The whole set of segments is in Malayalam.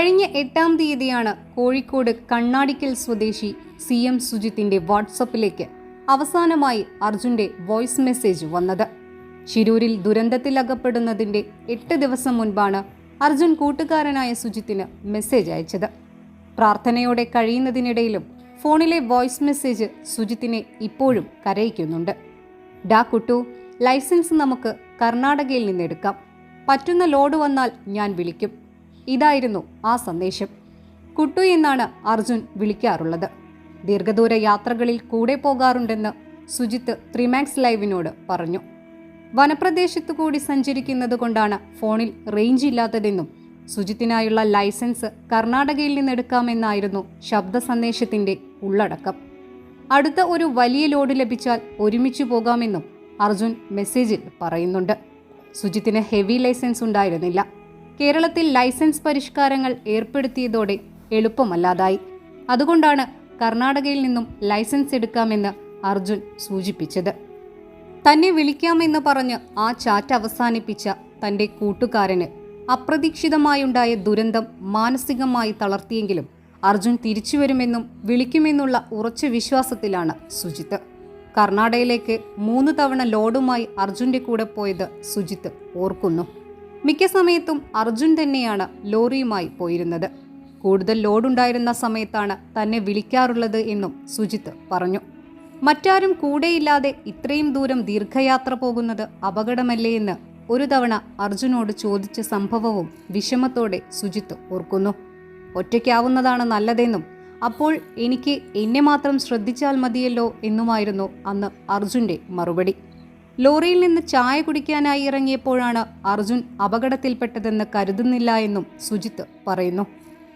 കഴിഞ്ഞ എട്ടാം തീയതിയാണ് കോഴിക്കോട് കണ്ണാടിക്കൽ സ്വദേശി സി എം സുജിത്തിന്റെ വാട്സപ്പിലേക്ക് അവസാനമായി അർജുന്റെ വോയിസ് മെസ്സേജ് വന്നത്. ശിരൂരിൽ ദുരന്തത്തിലകപ്പെടുന്നതിന്റെ എട്ട് ദിവസം മുൻപാണ് അർജുൻ കൂട്ടുകാരനായ സുജിത്തിന് മെസ്സേജ് അയച്ചത്. പ്രാർത്ഥനയോടെ കഴിയുന്നതിനിടയിലും ഫോണിലെ വോയിസ് മെസ്സേജ് സുജിത്തിനെ ഇപ്പോഴും കരയിക്കുന്നുണ്ട്. ഡാ കുട്ടു ലൈസൻസ് നമുക്ക് കർണാടകയിൽ നിന്നെടുക്കാം. പറ്റുന്ന ലോഡ് വന്നാൽ ഞാൻ വിളിക്കും. ഇതായിരുന്നു ആ സന്ദേശം. കുട്ടു എന്നാണ് അർജുൻ വിളിക്കാറുള്ളത്. ദീർഘദൂര യാത്രകളിൽ കൂടെ പോകാറുണ്ടെന്ന് സുജിത്ത് ത്രിമാക്സ് ലൈവിനോട് പറഞ്ഞു. വനപ്രദേശത്തു കൂടി സഞ്ചരിക്കുന്നത് കൊണ്ടാണ് ഫോണിൽ റേഞ്ച് ഇല്ലാത്തതെന്നും സുജിത്തിനായുള്ള ലൈസൻസ് കർണാടകയിൽ നിന്നെടുക്കാമെന്നായിരുന്നു ശബ്ദ സന്ദേശത്തിന്റെ ഉള്ളടക്കം. അടുത്ത ഒരു വലിയ ലോഡ് ലഭിച്ചാൽ ഒരുമിച്ച് പോകാമെന്നും അർജുൻ മെസ്സേജിൽ പറയുന്നുണ്ട്. സുജിത്തിന് ഹെവി ലൈസൻസ് ഉണ്ടായിരുന്നില്ല. കേരളത്തിൽ ലൈസൻസ് പരിഷ്കാരങ്ങൾ ഏർപ്പെടുത്തിയതോടെ എളുപ്പമല്ലാതായി. അതുകൊണ്ടാണ് കർണാടകയിൽ നിന്നും ലൈസൻസ് എടുക്കാമെന്ന് അർജുൻ സൂചിപ്പിച്ചത്. തന്നെ വിളിക്കാമെന്ന് പറഞ്ഞ് ആ ചാറ്റ് അവസാനിപ്പിച്ച തന്റെ കൂട്ടുകാരന് അപ്രതീക്ഷിതമായുണ്ടായ ദുരന്തം മാനസികമായി തളർത്തിയെങ്കിലും അർജുൻ തിരിച്ചുവരുമെന്നും വിളിക്കുമെന്നുള്ള ഉറച്ച വിശ്വാസത്തിലാണ് സുജിത്ത്. കർണാടകയിലേക്ക് മൂന്ന് തവണ ലോഡുമായി അർജുന്റെ കൂടെ പോയത് സുജിത്ത് ഓർക്കുന്നു. മിക്ക സമയത്തും അർജുൻ തന്നെയാണ് ലോറിയുമായി പോയിരുന്നത്. കൂടുതൽ ലോഡുണ്ടായിരുന്ന സമയത്താണ് തന്നെ വിളിക്കാറുള്ളത് എന്നും സുജിത്ത് പറഞ്ഞു. മറ്റാരും കൂടെയില്ലാതെ ഇത്രയും ദൂരം ദീർഘയാത്ര പോകുന്നത് അപകടമല്ലേ എന്ന് ഒരു തവണ അർജുനോട് ചോദിച്ച സംഭവവും വിഷമത്തോടെ സുജിത്ത് ഓർക്കുന്നു. ഒറ്റയ്ക്കാവുന്നതാണ് നല്ലതെന്നും അപ്പോൾ എനിക്ക് എന്നെ മാത്രം ശ്രദ്ധിച്ചാൽ മതിയല്ലോ എന്നുമായിരുന്നു അന്ന് അർജുന്റെ മറുപടി. ലോറിയിൽ നിന്ന് ചായ കുടിക്കാനായി ഇറങ്ങിയപ്പോഴാണ് അർജുൻ അപകടത്തിൽപ്പെട്ടതെന്ന് കരുതുന്നില്ല എന്നും സുജിത്ത് പറയുന്നു.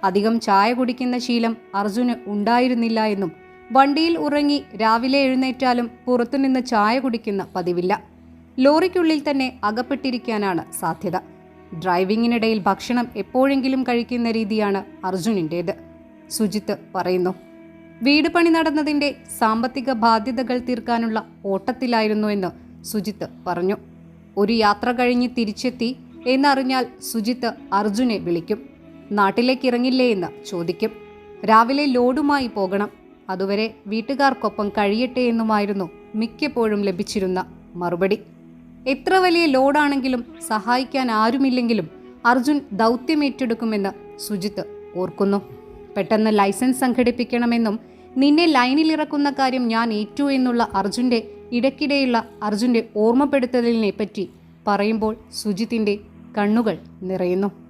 അധികം ചായ കുടിക്കുന്ന ശീലം അർജുന് ഉണ്ടായിരുന്നില്ല എന്നും വണ്ടിയിൽ ഉറങ്ങി രാവിലെ എഴുന്നേറ്റാലും പുറത്തുനിന്ന് ചായ കുടിക്കുന്ന പതിവില്ല. ലോറിക്കുള്ളിൽ തന്നെ അകപ്പെട്ടിരിക്കാനാണ് സാധ്യത. ഡ്രൈവിംഗിനിടയിൽ ഭക്ഷണം എപ്പോഴെങ്കിലും കഴിക്കുന്ന രീതിയാണ് അർജുനിന്റേത് സുജിത്ത് പറയുന്നു. വീട് പണി നടന്നതിന്റെ സാമ്പത്തിക ബാധ്യതകൾ തീർക്കാനുള്ള ഓട്ടത്തിലായിരുന്നുവെന്ന് സുജിത്ത് പറഞ്ഞു. ഒരു യാത്ര കഴിഞ്ഞ് തിരിച്ചെത്തി എന്നറിഞ്ഞാൽ സുജിത്ത് അർജുനെ വിളിക്കും. നാട്ടിലേക്ക് ഇറങ്ങില്ലേ എന്ന് ചോദിക്കും. രാവിലെ ലോഡുമായി പോകണം. അതുവരെ വീട്ടുകാർക്കൊപ്പം കഴിയട്ടെ എന്നുമായിരുന്നു മിക്കപ്പോഴും ലഭിച്ചിരുന്ന മറുപടി. എത്ര വലിയ ലോഡാണെങ്കിലും സഹായിക്കാൻ ആരുമില്ലെങ്കിലും അർജുൻ ദൗത്യം ഏറ്റെടുക്കുമെന്ന് സുജിത്ത് ഓർക്കുന്നു. പെട്ടെന്ന് ലൈസൻസ് സംഘടിപ്പിക്കണമെന്നും നിന്നെ ലൈനിൽ ഇറക്കുന്ന കാര്യം ഞാൻ ഏറ്റു എന്നുള്ള അർജുന്റെ ഇടയ്ക്കിടെയുള്ള അർജുന്റെ ഓർമ്മപ്പെടുത്തലിനെ പറ്റി പറയുമ്പോൾ സുജിത്തിന്റെ കണ്ണുകൾ നിറയുന്നു.